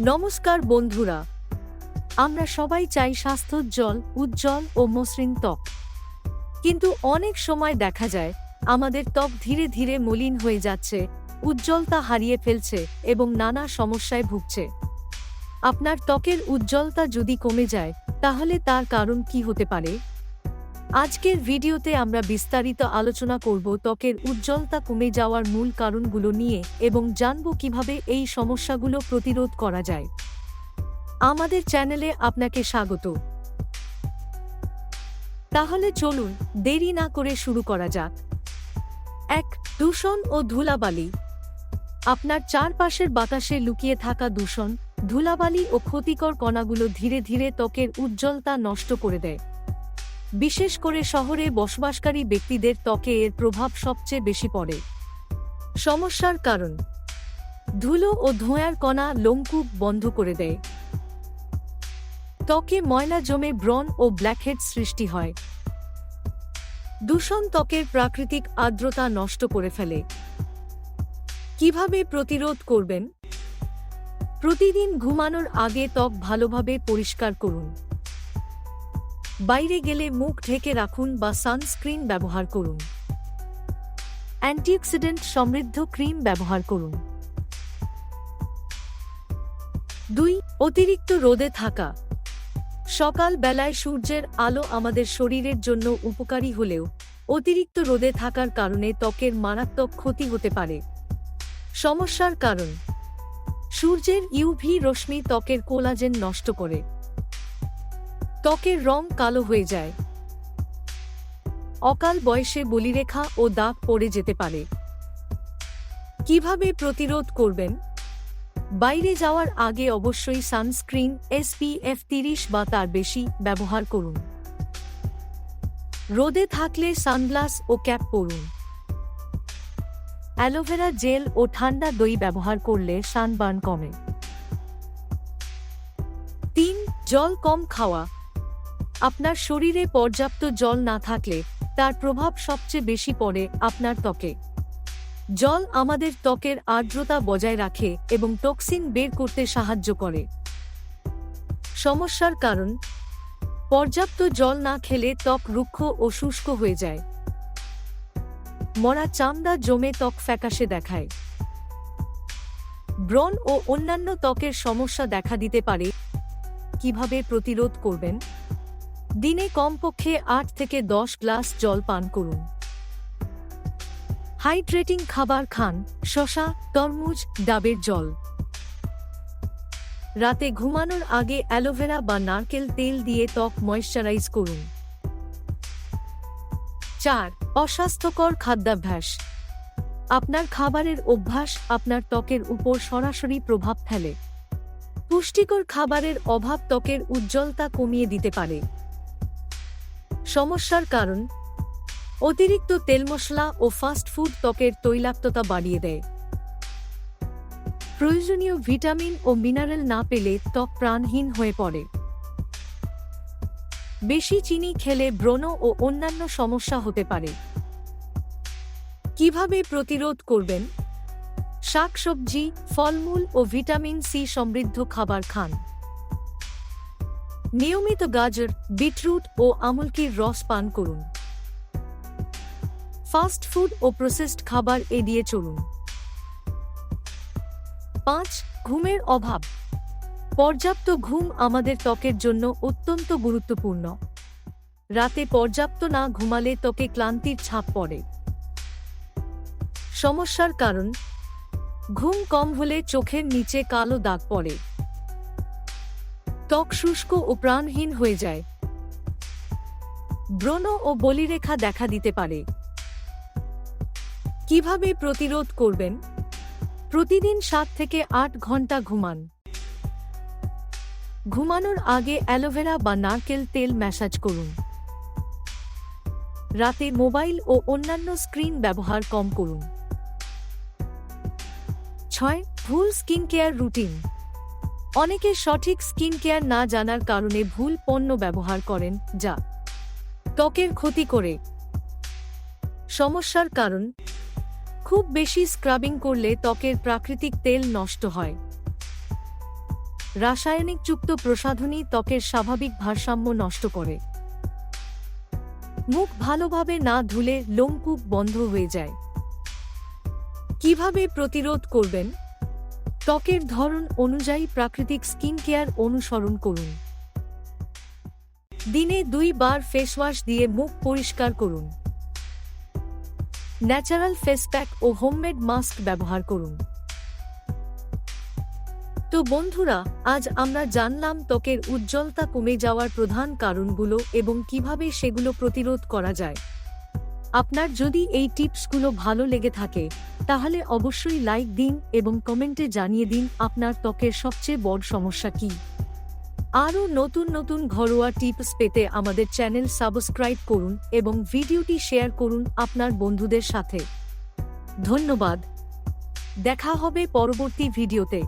নমস্কার বন্ধুরা। আমরা সবাই চাই স্বাস্থ্যোজ্জ্বল উজ্জ্বল ও মসৃণ ত্বক। কিন্তু অনেক সময় দেখা যায়, আমাদের ত্বক ধীরে ধীরে মলিন হয়ে যাচ্ছে, উজ্জ্বলতা হারিয়ে ফেলছে এবং নানা সমস্যায় ভুগছে। আপনার ত্বকের উজ্জ্বলতা যদি কমে যায়, তাহলে তার কারণ কি হতে পারে? আজকের ভিডিওতে আমরা বিস্তারিত আলোচনা করব ত্বকের উজ্জ্বলতা কমে যাওয়ার মূল কারণগুলো নিয়ে এবং জানব কীভাবে এই সমস্যাগুলো প্রতিরোধ করা যায়। আমাদের চ্যানেলে আপনাকে স্বাগত। তাহলে চলুন দেরি না করে শুরু করা যাক। এক, দূষণ ও ধুলাবালি। আপনার চারপাশের বাতাসে লুকিয়ে থাকা দূষণ, ধুলাবালি ও ক্ষতিকর কণাগুলো ধীরে ধীরে ত্বকের উজ্জ্বলতা নষ্ট করে দেয়। বিশেষ করে শহরে বসবাসকারী ব্যক্তিদের ত্বকে এর প্রভাব সবচেয়ে বেশি পড়ে। সমস্যার কারণ, ধুলো ও ধোঁয়ার কণা লোমকূপ বন্ধ করে দেয়। ত্বকে ময়লা জমে ব্রণ ও ব্ল্যাকহেড সৃষ্টি হয়। দূষণ ত্বকের প্রাকৃতিক আর্দ্রতা নষ্ট করে ফেলে। কীভাবে প্রতিরোধ করবেন? প্রতিদিন ঘুমানোর আগে ত্বক ভালোভাবে পরিষ্কার করুন। বাইরে গেলে মুখ ঢেকে রাখুন বা সানস্ক্রিন ব্যবহার করুন। অ্যান্টিঅক্সিডেন্ট সমৃদ্ধ ক্রিম ব্যবহার করুন। দুই, অতিরিক্ত রোদে থাকা। সকাল বেলায় সূর্যের আলো আমাদের শরীরের জন্য উপকারী হলেও অতিরিক্ত রোদে থাকার কারণে ত্বকের মারাত্মক ক্ষতি হতে পারে। সমস্যার কারণ, সূর্যের ইউভি রশ্মি ত্বকের কোলাজেন নষ্ট করে। ত্বকের রং কালো হয়ে যায়। অকাল বয়সে বলিরেখা ও দাগ পড়ে যেতে পারে। কীভাবে প্রতিরোধ করবেন? বাইরে যাওয়ার আগে অবশ্যই সানস্ক্রিন, এসপিএফ তিরিশ বা তার বেশি ব্যবহার করুন। রোদে থাকলে সানগ্লাস ও ক্যাপ পরুন। অ্যালোভেরা জেল ও ঠান্ডা দই ব্যবহার করলে সানবার্ন কমে। তিন, জল কম খাওয়া। আপনার শরীরে পর্যাপ্ত জল না থাকলে তার প্রভাব সবচেয়ে বেশি পড়ে আপনার ত্বকে। জল আমাদের ত্বকের আর্দ্রতা বজায় রাখে এবং টক্সিন বের করতে সাহায্য করে। সমস্যার কারণ, পর্যাপ্ত জল না খেলে ত্বক রুক্ষ ও শুষ্ক হয়ে যায়। মরা চামড়া জমে ত্বক ফ্যাকাশে দেখায়। ব্রণ ও অন্যান্য ত্বকের সমস্যা দেখা দিতে পারে। কীভাবে প্রতিরোধ করবেন? দিনে কমপক্ষে আট থেকে দশ গ্লাস জল পান করুন। হাইড্রেটিং খাবার খান, শশা, তরমুজ, ডাবের জল। রাতে ঘুমানোর আগে অ্যালোভেরা বা নারকেল তেল দিয়ে ত্বক ময়শ্চারাইজ করুন। চার, অস্বাস্থ্যকর খাদ্যাভ্যাস। আপনার খাবারের অভ্যাস আপনার ত্বকের উপর সরাসরি প্রভাব ফেলে। পুষ্টিকর খাবারের অভাব ত্বকের উজ্জ্বলতা কমিয়ে দিতে পারে। সমস্যার কারণ? অতিরিক্ত তেল মশলা ও ফাস্ট ফুড ত্বকের তৈলাক্ততা বাড়িয়ে দেয়। প্রয়োজনীয় ভিটামিন ও মিনারেল না পেলে ত্বক প্রাণহীন হয়ে পড়ে। বেশি চিনি খেলে ব্রণ ও অন্যান্য সমস্যা হতে পারে। কীভাবে প্রতিরোধ করবেন? শাকসবজি, ফলমূল ও ভিটামিন সি সমৃদ্ধ খাবার খান। নিয়মিত গাজর, বিটরুট ও আমলকির রস পান করুন। ফাস্ট ফুড ও প্রসেসড খাবার এড়িয়ে চলুন। পাঁচ, ঘুমের অভাব। পর্যাপ্ত ঘুম আমাদের ত্বকের জন্য অত্যন্ত গুরুত্বপূর্ণ। রাতে পর্যাপ্ত না ঘুমালে ত্বকে ক্লান্তির ছাপ পড়ে। সমস্যার কারণ, ঘুম কম হলে চোখের নিচে কালো দাগ পড়ে। ত্বক শুষ্ক ও প্রাণহীন হয়ে যায়। ব্রণ ও বলিরেখা দেখা দিতে পারে। কীভাবে প্রতিরোধ করবেন? প্রতিদিন সাত থেকে আট ঘণ্টা ঘুমান। ঘুমানোর আগে অ্যালোভেরা বা নারকেল তেল ম্যাসাজ করুন। রাতে মোবাইল ও অন্যান্য স্ক্রিন ব্যবহার কম করুন। ছয়, ভুল স্কিন কেয়ার রুটিন। অনেকে সঠিক স্কিন কেয়ার না জানার কারণে ভুল পণ্য ব্যবহার করেন, যা ত্বকের ক্ষতি করে। সমস্যার কারণ, খুব বেশি স্ক্রাবিং করলে ত্বকের প্রাকৃতিক তেল নষ্ট হয়। রাসায়নিকযুক্ত প্রসাধনী ত্বকের স্বাভাবিক ভারসাম্য নষ্ট করে। মুখ ভালোভাবে না ধুলে লোমকূপ বন্ধ হয়ে যায়। কীভাবে প্রতিরোধ করবেন? ত্বকের ধরন অনুযায়ী প্রাকৃতিক স্কিন কেয়ার অনুসরণ করুন। দিনে দুইবার ফেসওয়াশ দিয়ে মুখ পরিষ্কার করুন। ন্যাচারাল ফেস প্যাক ও হোমমেড মাস্ক ব্যবহার করুন। তো বন্ধুরা, আজ আমরা জানলাম ত্বকের উজ্জ্বলতা কমে যাওয়ার প্রধান কারণগুলো এবং কীভাবে সেগুলো প্রতিরোধ করা যায়। আপনার যদি এই টিপসগুলো ভালো লেগে থাকে তাহলে অবশ্যই লাইক দিন এবং কমেন্টে জানিয়ে দিন আপনার ত্বকের সবচেয়ে বড় সমস্যা কী। আরও নতুন নতুন ঘরোয়া টিপস পেতে আমাদের চ্যানেল সাবস্ক্রাইব করুন এবং ভিডিওটি শেয়ার করুন আপনার বন্ধুদের সাথে। ধন্যবাদ। দেখা হবে পরবর্তী ভিডিওতে।